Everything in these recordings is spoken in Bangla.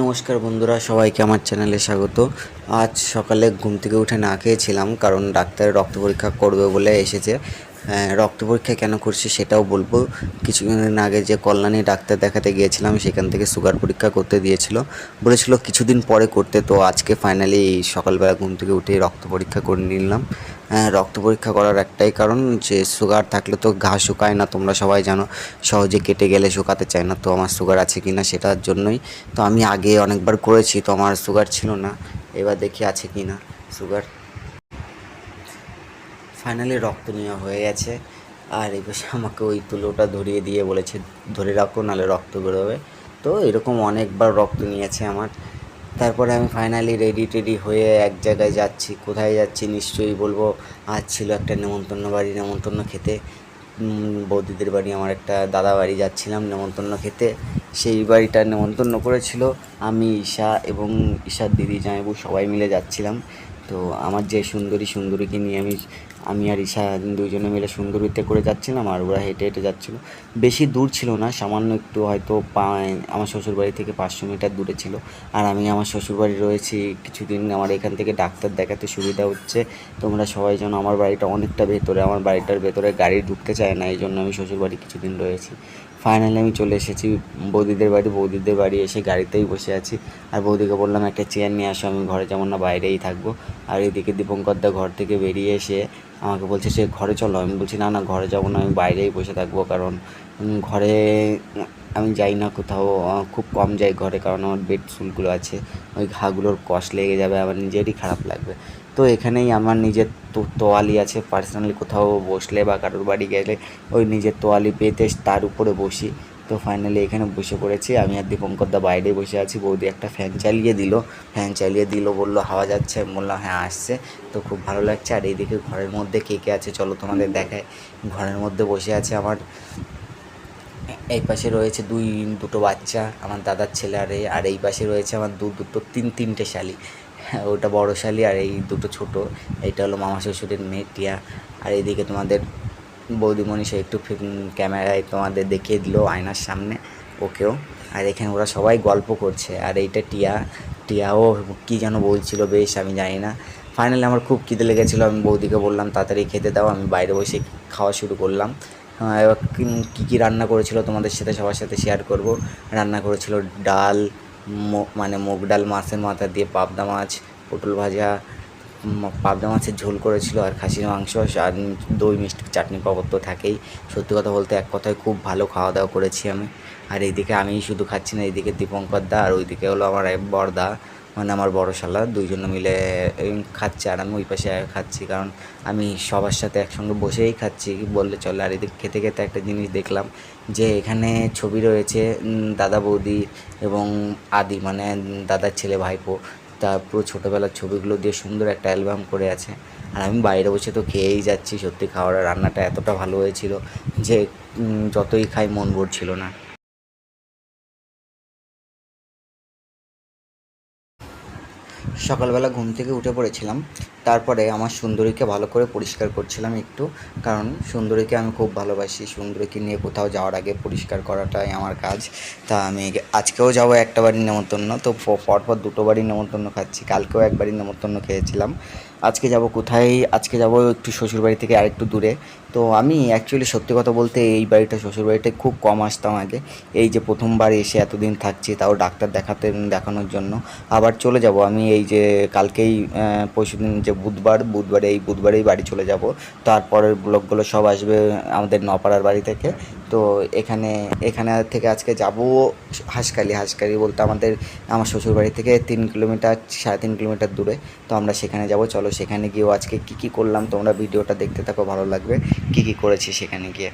নমস্কার বন্ধুরা সবাইকে আমার চ্যানেলে স্বাগত। আজ সকালে ঘুম থেকে উঠে না খেয়েছিলাম কারণ ডাক্তার রক্ত পরীক্ষা করবে বলে এসেছে। হ্যাঁ, রক্ত পরীক্ষা কেন করছে সেটাও বলব। কিছুদিন আগে যে কল্যাণী ডাক্তার দেখাতে গিয়েছিলাম সেখান থেকে সুগার পরীক্ষা করতে দিয়েছিল। বলেছিল কিছুদিন পরে করতে তো আজকে ফাইনালি সকালবেলা ঘুম থেকে উঠে রক্ত পরীক্ষা করে নিলাম। রক্ত পরীক্ষা করার একটাই কারণ যে সুগার থাকলে তো ঘা শুকায় না, তোমরা সবাই জানো। সহজে কেটে গেলে শুকাতে চায় না, তো আমার সুগার আছে কি না সেটার জন্যই। তো আমি আগে অনেকবার করেছি, তো আমার সুগার ছিল না। এবার দেখি আছে কি না সুগার ফাইনালি রক্ত নেওয়া হয়ে গেছে। আর পাশে আমাকে ওই তুলোটা ধরিয়ে দিয়ে বলেছে, ধরে রাখো, নাহলে রক্ত বেরোবে। তো এরকম অনেকবার রক্ত নিয়েছে আমার। তারপরে আমি ফাইনালি রেডি টেডি হয়ে এক জায়গায় যাচ্ছি। কোথায় যাচ্ছি নিশ্চয়ই বলব, আজ ছিল একটা নেমন্তন্ন বাড়ি, নেমন্তন্ন খেতে। বৌদিদের বাড়ি, আমার একটা দাদা বাড়ি যাচ্ছিলাম নেমন্তন্ন খেতে। সেই বাড়িটা নেমন্তন্ন করেছিল। আমি ঈশা এবং ঈশার দিদি জামাইবু সবাই মিলে যাচ্ছিলাম। তো আমার যে সুন্দরী সুন্দরীকে নিয়ে আমি আমি আর ঈশা দুজনে মিলে সুন্দরীতে করে যাচ্ছিলাম আর ওরা হেঁটে হেঁটে যাচ্ছিল। বেশি দূর ছিল না, সামান্য একটু হয়তো আমার শ্বশুরবাড়ি থেকে পাঁচশো মিটার দূরে ছিল। আর আমি আমার শ্বশুরবাড়ি রয়েছি, কিছুদিন আমার এখান থেকে ডাক্তার দেখাতে সুবিধা হচ্ছে। তোমরা সবাই যেন আমার বাড়িটা অনেকটা ভেতরে, আমার বাড়িটার ভেতরে গাড়ি ঢুকতে চায় না, এই জন্য আমি শ্বশুরবাড়ি কিছুদিন রয়েছি। ফাইনালি আমি চলে এসেছি, বৌদিদের বাড়ি বৌদিদের বাড়ি এসে গাড়িতেই বসে আছি। আর বৌদিকে বললাম, একটা চেয়ার নিয়ে আসো, আমি ঘরে যেমন না বাইরেই থাকব। আর এদিকে দীপঙ্করদা ঘর থেকে বেরিয়ে এসে আমাকে বলছে, সে ঘরে চলো। আমি বলছি, না না, ঘরে যাব না, আমি বাইরেই বসে থাকব। কারণ ঘরে আমি যাই না কোথাও খুব কম যাই ঘরে, কারণ আমার বেড সুলগুলো আছে। ওই ঘাগুলোর কষ লেগে যাবে, আমার নিজেরই খারাপ লাগবে। তো এখানেই আমার নিজের তো তোয়ালি আছে পার্সোনালি কোথাও বসলে বা কারোর বাড়ি গেলে ওই নিজের তোয়ালি পেতে তার উপরে বসি। তো ফাইনালি এখানে বসে পড়েছি। আমি আর দীপঙ্করদা বাইরে বসে আছি। বৌদি একটা ফ্যান চালিয়ে দিল। ফ্যান চালিয়ে দিল, বলল, হাওয়া যাচ্ছে? আমি বললাম হ্যাঁ আসছে। তো খুব ভালো লাগছে। আর এইদিকে ঘরের মধ্যে কে কে আছে চলো তোমাদের দেখায় ঘরের মধ্যে বসে আছে আমার। এই পাশে রয়েছে দুই, দুটো বাচ্চা, আমার দাদার ছেলে আর এই পাশে রয়েছে আমার দু, দুটো, তিন, তিনটে শালি। ওটা বড় শালি আর এই দুটো ছোট। এইটা হলো মামা শ্বশুরের মেয়ে টিয়া। আর এইদিকে তোমাদের বৌদিমণি সে একটু ক্যামেরায় তোমাদের দেখিয়ে দিল আয়নার সামনে ওকেও। আর এখানে ওরা সবাই গল্প করছে। আর এইটা টিয়া। টিয়াও কী যেন বলছিল বেশ আমি জানি না। ফাইনালি আমার খুব খিদে লেগেছিলো আমি বৌদিকে বললাম তাড়াতাড়ি খেতে দাও আমি বাইরে বসে খাওয়া শুরু করলাম। আহ, এবার কি- কী রান্না করেছিল তোমাদের সাথে সবার সাথে শেয়ার করব। রান্না করেছিল ডাল মানে মুগ ডাল মাছের মাথা দিয়ে পাবদা মাছ, পটল ভাজা পাবদা মাছের ঝোল করেছিল আর খাসির মাংস আর দই, মিষ্টি, চাটনি পাবত তো থাকেই। সত্যি কথা বলতে এক কথায় খুব ভালো খাওয়া দাওয়া করেছি আমি। আর এইদিকে আমি শুধু খাচ্ছি না, এইদিকে দীপঙ্কর দা আর ওইদিকে হলো আমার এক বড়দা। মানে আমার বড় শালা, দুইজনে মিলে খাচ্ছে আর আমি ওই পাশে খাচ্ছি, কারণ আমি সবার সাথে একসঙ্গে বসেই খাচ্ছি। বললে চলে, আর এদিকে খেতে খেতে একটা জিনিস দেখলাম যে এখানে ছবি রয়েছে দাদা বৌদি এবং আদি মানে দাদার ছেলে ভাইপো। তা পুরো ছোটোবেলার ছবিগুলো দিয়ে সুন্দর একটা অ্যালবাম করে আছে। আর আমি বাইরে বসে তো খেয়েই যাচ্ছি, সত্যি খাওয়ার রান্নাটা এতটা ভালো হয়েছিল যে যতই খাই মন ভরছিল না। সকালবেলা ঘুম থেকে উঠে পড়েছিলাম। তারপরে আমার সুন্দরীকে ভালো করে পরিষ্কার করছিলাম একটু, কারণ সুন্দরীকে আমি খুব ভালোবাসি। সুন্দরীকে নিয়ে কোথাও যাওয়ার আগে পরিষ্কার করাটাই আমার কাজ। তা আমি আজকেও যাব একটা বাড়ির নেমন্তন্ন। তো পরপর দুটো বাড়ির নেমন্তন্ন খাচ্ছি। কালকেও এক বাড়ির নেমন্তন্ন খেয়েছিলাম। আজকে যাব কোথায়? আজকে যাব একটু শ্বশুরবাড়ি থেকে আরেকটু দূরে। তো আমি অ্যাকচুয়ালি সত্যি কথা বলতে এই বাড়িটা শ্বশুরবাড়িটায় খুব কম আসতাম আগে। এই যে প্রথমবার এসে এতদিন থাকছি, তাও ডাক্তার দেখাতে, দেখানোর জন্য। আবার চলে যাব। আমি এই যে কালকেই পরশু দিন যে বুধবার, বুধবারে এই বুধবারেই বাড়ি চলে যাব। তারপরের ব্লগগুলো সব আসবে আমাদের নপাড়ার বাড়ি থেকে। তো এখানে এখানে থেকে আজকে যাব হাঁসখালি। হাঁসখালি বলতে আমাদের, আমার শ্বশুরবাড়ি থেকে তিন কিলোমিটার, সাড়ে তিন কিলোমিটার দূরে। তো আমরা সেখানে যাব। চলো সেখানে গিয়েও আজকে কী কী করলাম, তোমরা ভিডিওটা দেখতে থাকো, ভালো লাগবে। কী কী করেছি সেখানে গিয়ে।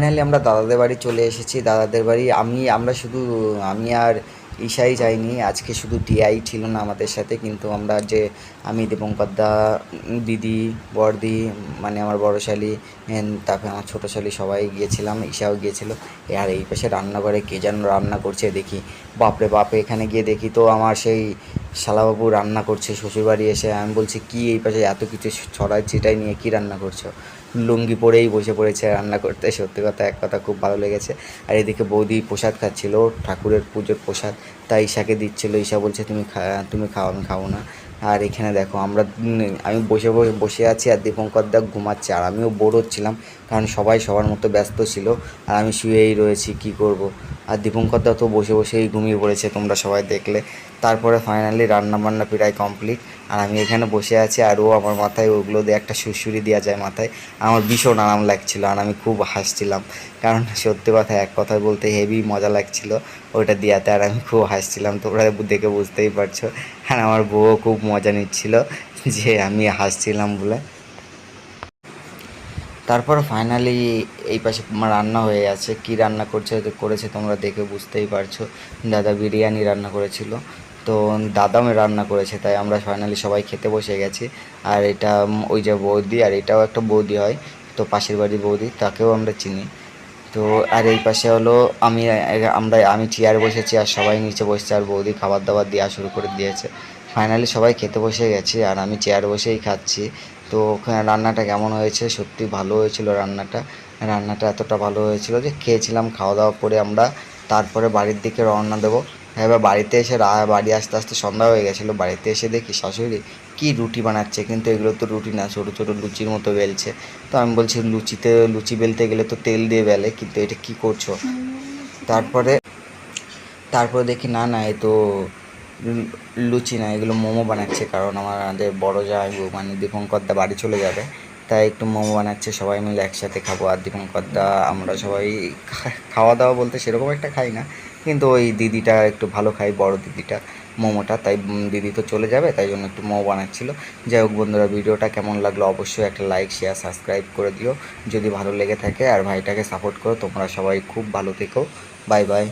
ফাইনালি আমরা দাদাদের বাড়ি চলে এসেছি, দাদাদের বাড়ি। আমি, আমরা শুধু, আমি আর ঈশাই যাইনি, আজকে শুধু টিআই ছিল না আমাদের সাথে, কিন্তু আমরা যে আমি দীপঙ্কর দা দিদি বড়দি মানে আমার বড় শালি এন তারপরে আমার ছোটো শালি সবাই গিয়েছিলাম, ঈশাও গিয়েছিল। আর এই পাশে রান্নাঘরে কে যেন রান্না করছে দেখি। বাপরে বাপে, এখানে গিয়ে দেখি তো আমার সেই শালাবাবু রান্না করছে, শ্বশুরবাড়ি এসে। আমি বলছি, কি এই পাশে এত কিছু ছড়াই ছিটাই নিয়ে কি রান্না করছ? লুঙ্গি পরেই বসে পড়েছে রান্না করতে। সত্যি কথা, এক কথা খুব ভালো লেগেছে। আর এদিকে বৌদি প্রসাদ খাচ্ছিল, ঠাকুরের পুজোর প্রসাদ। তাই ঈশাকে দিচ্ছিল, ঈশা বলছে, তুমি খা, তুমি খাও, আমি খাব না। আর এখানে দেখো, আমরা আমি বসে বসে বসে আছি আর দীপঙ্কর দা ঘুমাচ্ছে। আর আমিও বোর হচ্ছিলাম, কারণ সবাই সবার মতো ব্যস্ত ছিল। আর আমি শুয়েই রয়েছি, কি করব? আর দীপঙ্কর দা তো বসে বসেই ঘুমিয়ে পড়েছে, তোমরা সবাই দেখলে। তারপরে ফাইনালি রান্না বান্না প্রায় কমপ্লিট আর আমি এখানে বসে আছি আর ও আমার মাথায় ওগুলো দিয়ে একটা সুরসুরি দেওয়া যায় মাথায়। আমার ভীষণ আরাম লাগছিল আর আমি খুব হাসছিলাম। কারণ সত্যি কথা, এক কথায় বলতে হেভি মজা লাগছিল ওটা দেওয়াতে। আর আমি খুব হাসছিলাম, তোমরা দেখে বুঝতেই পারছ। আর আমার বউও খুব মজা নিচ্ছিল যে আমি হাসছিলাম বলে। তারপর ফাইনালি এই পাশে রান্না হয়ে আছে। কি রান্না করছে করেছে তোমরা দেখে বুঝতেই পারছ। দাদা বিরিয়ানি রান্না করেছিল। তো দাদামে রান্না করেছে, তাই আমরা ফাইনালি সবাই খেতে বসে গেছি। আর এটা ওই যে বৌদি, আর এটাও একটা বৌদি হয়, তো পাশের বাড়ির বৌদি, তাকেও আমরা চিনি। তো আর এই পাশে হলো আমি, আমরা, আমি চেয়ার বসেছি, আর সবাই নিচে বসছে, আর বৌদি খাবার দাবার দেওয়া শুরু করে দিয়েছে। ফাইনালি সবাই খেতে বসে গেছি, আর আমি চেয়ার বসেই খাচ্ছি। তো ওখানে রান্নাটা কেমন হয়েছে? সত্যি ভালো হয়েছিল রান্নাটা। রান্নাটা এতটা ভালো হয়েছিল যে খেয়েছিলাম খাওয়া দাওয়া করে আমরা তারপরে বাড়ির দিকে রওনা দেবো। এবার বাড়িতে এসে বাড়ি আসতে আসতে সন্ধ্যা হয়ে গেছিল, বাড়িতে এসে দেখি শাশুড়ি কি রুটি বানাচ্ছে? কিন্তু এগুলো তো রুটি না, ছোটো ছোটো লুচির মতো বেলছে। তো আমি বলছি, লুচিতে, লুচি বেলতে গেলে তো তেল দিয়ে বেলে, কিন্তু এটা কি করছ? তারপরে তারপরে দেখি, না না, এ তো লুচি না, এগুলো মোমো বানাচ্ছে কারণ আমাদের বড় বউ মানে দীপঙ্কর দা বাড়ি চলে যাবে, তাই একটু মোমো বানাচ্ছে, সবাই মিলে একসাথে খাব, আর দীপঙ্কর দা, আমরা সবাই খাওয়া দাওয়া বলতে সেরকম একটা খাই না, কিন্তু ওই দিদিটা একটু ভালো খাই বড় দিদিটা মোমোটা, তাই দিদি তো চলে যাবে, তাই জন্য একটু মোমো বানাচ্ছিল। যাই হোক বন্ধুরা, ভিডিওটা কেমন লাগল অবশ্যই একটা লাইক শেয়ার সাবস্ক্রাইব করে দিও, যদি ভালো লেগে থাকে আর ভাইটাকে সাপোর্ট করো, তোমরা সবাই খুব ভালো থেকো বাই বাই